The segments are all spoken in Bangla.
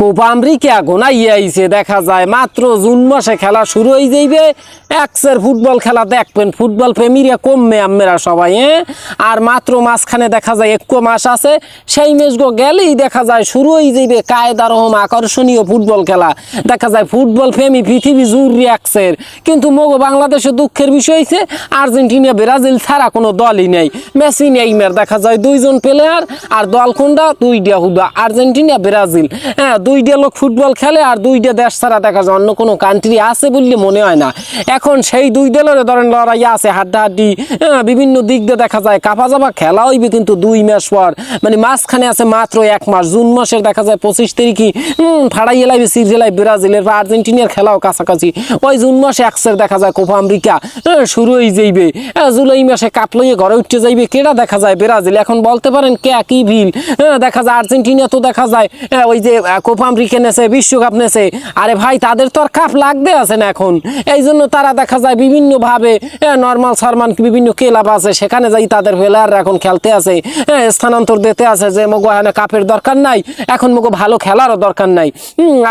কোপা আমেরিকা গোনাই আইছে দেখা যায়। মাত্র জুন মাসে খেলা শুরু হয়ে যাইবে। এক্সের ফুটবল খেলা দেখবেন। ফুটবল প্রেমীরা কমবে আমেরা সবাই হ্যাঁ? আর মাত্র মাঝখানে দেখা যায় একটু মাস আছে। সেই ম্যাচগো গেলেই দেখা যায় শুরু হয়ে যাইবে কায়দা রকম আকর্ষণীয় ফুটবল খেলা। দেখা যায় ফুটবল প্রেমী পৃথিবী জুড়ি এক্সের। কিন্তু মগো বাংলাদেশে দুঃখের বিষয় হয়েছে আর্জেন্টিনা, ব্রাজিল ছাড়া কোনো দলই নেই। মেসি, নেইমার দেখা যায় দুইজন প্লেয়ার আর দল কোনটা দুইটা হুদা। আর্জেন্টিনা, ব্রাজিল হ্যাঁ দুইটা লোক ফুটবল খেলে আর দুইটা দেশ ছাড়া দেখা যায় অন্য কোনো কান্ট্রি আছে বললে মনে হয় না। এখন সেই দুই দলের ধরেন লড়াই আছে হাড্ডাহাড্ডি হ্যাঁ, বিভিন্ন দিক দিয়ে দেখা যায় কাপা যাবা খেলা হইবে কিন্তু দুই মাস পর। মানে মাঝখানে আছে মাত্র এক মাস জুন মাসের দেখা যায় পঁচিশ তারিখই হুম ফাড়াইয়ে লাইবে সিরিয়ালাই ব্রাজিলের বা আর্জেন্টিনার খেলাও কাছাকাছি। ওই জুন মাসে একসের দেখা যায় কোপা আমেরিকা হ্যাঁ, শুরু হয়ে যাইবে। হ্যাঁ, জুলাই মাসে কাপ লইয়ে ঘরে উঠতে যাইবে। কেটা দেখা যায় ব্রাজিল? এখন বলতে পারেন কে কি ভিল দেখা যায় আর্জেন্টিনা তো দেখা যায় ওই যে আহ, কোপা আমেরিকা নেছে বিশ্বকাপ নেছে। আরে ভাই তাদের তো আর কাপ লাগবে আছে না এখন। এই জন্য তারা দেখা যায় বিভিন্নভাবে নর্মাল বিভিন্ন ক্লাব আছে সেখানে যাই তাদের প্লেয়াররা এখন খেলতে আছে হ্যাঁ, স্থানান্তর দিতে আছে যে মগো এখানে কাপের দরকার নাই। এখন ভালো খেলারও দরকার নাই।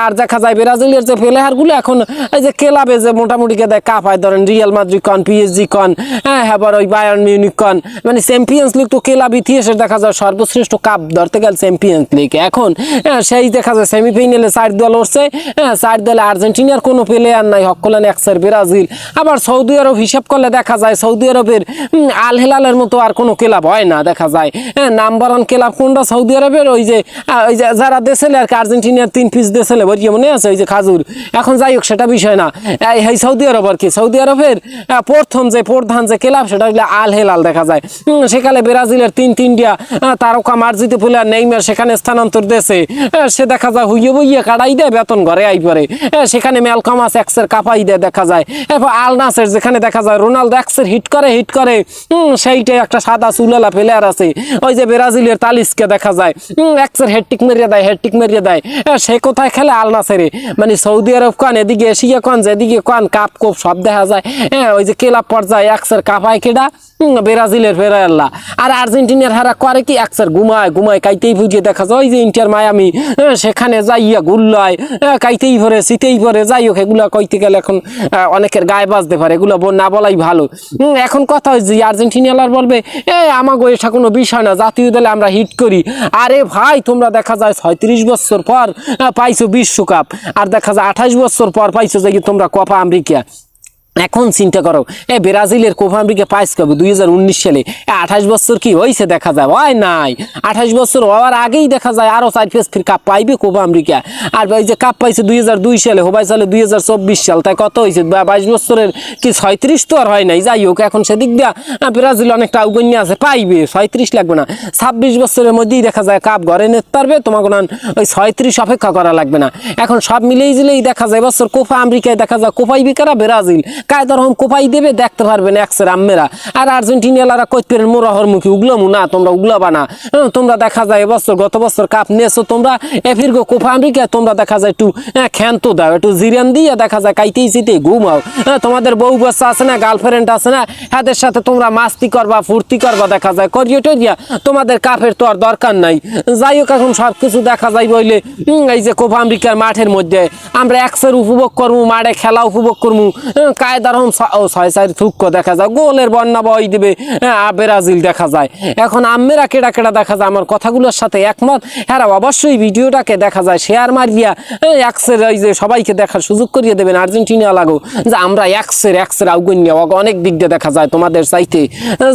আর দেখা যায় ব্রাজিলের যে প্লেয়ারগুলো এখন এই যে ক্লাবে যে মোটামুটি দেয় কাপ হয় ধরেন রিয়াল মাদ্রিদ কন পিএসজি কন হ্যাঁ ওই বায়ার্ন মিউনিক কন মানে চ্যাম্পিয়ন্স লিগ তো ক্লাব ইতিহাসে দেখা যায় সর্বশ্রেষ্ঠ কাপ ধরতে গেলে চ্যাম্পিয়ন্স লিগ এখন হ্যাঁ, সেই দেখা যায় সেমিফাইনালে চার দল উঠছে হ্যাঁ চার দলে আর্জেন্টিনার কোনো প্লেয়ার নাই হকলেন একসের ব্রাজিল। আবার সৌদি আরব হিসাব করলে দেখা যায় সৌদি আরবের আল হেলালের মতো আর কোনো ক্লাব হয় না, দেখা যায়। হ্যাঁ নাম্বার ওয়ান ক্লাব কোনটা? সৌদি আরবের, ওই যে ওই যে যারা দেশেলে আর কি, আর্জেন্টিনার তিন পিস দেশেলে বলিয়ে মনে আছে? ওই যে খাজুর। এখন যাই হোক, সেটা বিষয় না। এই সৌদি আরব আর কি, সৌদি আরবের প্রথম যে প্রধান যে ক্লাব সেটা হইলে আল হেলাল, দেখা যায়। সেখানে ব্রাজিলের তিন তিনটা তারকা মার্জিতে প্লেয়ার নেইমার সেখানে স্থানান্তর দেশে সে দেখা যায় হুইয়ে বইয়ে কাটাই দেয় বেতন ঘরে আই পরে। সেখানে ম্যালকমাস এক্সের কাপাই দেয় দেখা যায়। এরপর আল নাসের যেখানে দেখা যায়, রোনালদো এক্সের হিট করে হিট করে। সেইটাই একটা সাদা চুলালা প্লেয়ার আছে। ওই যে ব্রাজিলের তালিসকে দেখা যায়। এক্সের হেডটিক মেরিয়ে দেয় হেডটিক মেরিয়ে দেয়। সে কোথায় খেলে আল নাসেরে মানে সৌদি আরব কন, এদিকে এশিয়া কন, যেদিকে কন, কাপ, কোপ, সব দেখা যায়। হ্যাঁ ওই যে ক্লাব পর্যায়ে এক্সের কাপায় কেডা? ব্রাজিলের ফেরাল্লা আর আর্জেন্টিনার হারা করে কি? একসার ঘুমায় ঘুমায় কাইতেই বুঝিয়ে দেখা যায়। ওই যে ইন্টার মায়ামি সেখানে যাইয়া গুল্লায় কাইতেই ভরে, শীতেই ভরে, যাই হোক, এগুলো কইতে গেলে এখন অনেকের গায়ে বাজতে পারে, এগুলো না বলাই ভালো। এখন কথা হয়েছে আর্জেন্টিনালার বলবে, এ, আমাগো এটা কোনো বিষয় না, জাতীয় দলে আমরা হিট করি। আরে ভাই, তোমরা দেখা যায় ছয়ত্রিশ বছর পর পাইছো বিশ্বকাপ, আর দেখা যায় আঠাশ বছর পর পাইছো যে তোমরা কপা আমেরিকা। এখন চিন্তা করো, এ ব্রাজিলের কোপা আমেরিকা পাইস কবে? দুই হাজার উনিশ সালে। আঠাশ বছর কি হয়েছে দেখা যায়? হয় নাই। আঠাশ বছর হওয়ার আগেই দেখা যায় আরও চার পাঁচ ফির কাপ পাইবে কোপা আমেরিকা। আর ওই যে কাপ পাইছে দুই হাজার দুই সালে, হবাই সালে দুই হাজার চব্বিশ সাল। তাই কত হয়েছে বাইশ বছরের কি ছয়ত্রিশ তো আর হয় নাই। যাই হোক, এখন সেদিক দিয়া ব্রাজিল অনেকটা আউগন্য আছে, পাইবে। ছয়ত্রিশ লাগবে না। ছাব্বিশ বছরের মধ্যেই দেখা যায় কাপ ঘরে নিতে পারবে। তোমাকে ওই ছয়ত্রিশ অপেক্ষা করা লাগবে না। এখন সব মিলেই জিলেই দেখা যায়, বছর কোপা আমেরিকায় দেখা যায়, কোপাই বিকারা, ব্রাজিল। কায়দার রকম কোপাই দেবে দেখতে পারবে না একসের আম্মেরা। আর আর্জেন্টিনালারা কইতে পারেন মোরাহর মুখী উগলামু? না তোমরা উগলাবা না। হ্যাঁ, তোমরা দেখা যায় এবছর গত বছর কাপ নিয়েছো তোমরা। এফির গো কোপা আমেরিকা তোমরা দেখা যায় একটু হ্যাঁ, খ্যান্ত দাও একটু জিরান দিয়ে দেখা যায় কাইতেই চিতে ঘুমাও। হ্যাঁ, তোমাদের বউ বাচ্চা আছে না গার্লফ্রেন্ড আছে না এদের সাথে তোমরা মাস্তি করবা ফুর্তি করবা দেখা যায় করিয়ে টরিয়া। তোমাদের কাপের তো আর দরকার নাই। যাই হোক এখন সব কিছু দেখা যায় বইলে হুম, এই যে কোপা আমেরিকার মাঠের মধ্যে। আমরা একসের উপভোগ করব মাঠে খেলা উপভোগ করব হ্যাঁ, কায়দার রকম ছয় চার থুক্ক দেখা যায় গোলের বন্যা বই দিবে হ্যাঁ, ব্রাজিল দেখা যায়। এখন আম্মেরা কেডা কেডা দেখা যায়? আমার কথাগুলোর সাথে একমত। হ্যাঁ অবশ্যই ভিডিওটাকে দেখা যায় শেয়ার মারিয়া হ্যাঁ, একসের ওই যে সবাইকে দেখার সুযোগ করিয়ে দেবেন আর্জেন্টিনা লাগো যে আমরা একসের একসের আউগন্য অনেক দিক দিয়ে দেখা যায় তোমাদের চাইতে।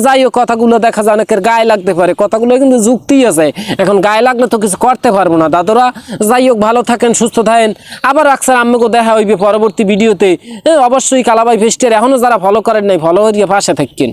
যাই হোক কথাগুলো দেখা যায় অনেকের গায়ে লাগতে পারে। কথাগুলো কিন্তু যুক্তি আছে। এখন গায়ে লাগলে তো কিছু করতে পারব না দাদুরা। যাই হোক ভালো থাকেন সুস্থ থাকেন। আবার আকসার আম্মুকে দেখা হইবে পরবর্তী ভিডিওতে। এ, অবশ্যই কালাবাই ফিস্টের এখনও যারা ফলো করেন নাই ফলো করিয়ে পাশে থাকেন